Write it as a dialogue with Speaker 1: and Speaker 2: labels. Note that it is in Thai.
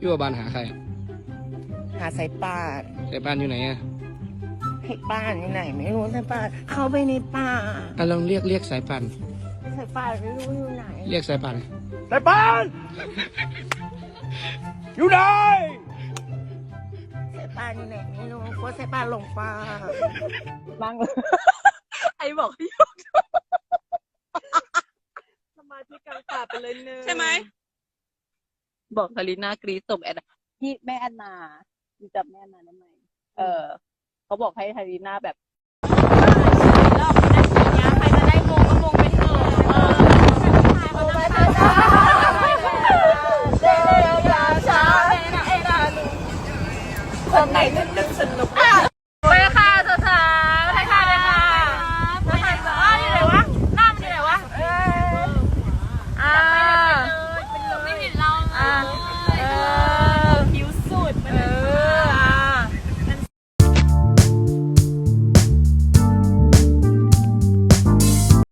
Speaker 1: พี่บัวบานหาใครอะ
Speaker 2: หาสายป่าน
Speaker 1: สายปานอยู่ไหนอะ
Speaker 2: ให้ป้านอยู่ไหนไม่รู้สายป่านเข้าไปในป่า
Speaker 1: อะลองเรียกเรียกสายปาน
Speaker 2: สายป่านไม่รู้อยู่ไหน
Speaker 1: เรียกสายปาน
Speaker 3: สายปานอยู่ไหน
Speaker 2: สายป่านอยู่ไหนไม่รู้กลัวสายป่านหลงป่า
Speaker 4: นั่งเลยไอ้บอกให้
Speaker 5: สมาธิกลางป่าไปเลยเนย
Speaker 4: ใช่ไหม บอกคาริน่ากรีดส่งแอนนาที่แม่แอนนาอยู่จับแม่แอนนาได้ไหมเออ เขาบอกให้คาริน่าแบบ
Speaker 5: รอบนั้นอย่างเงี้ยใครจะได้มงก็มงไปเถอะเออใครเขาจะได้คนไหนจะ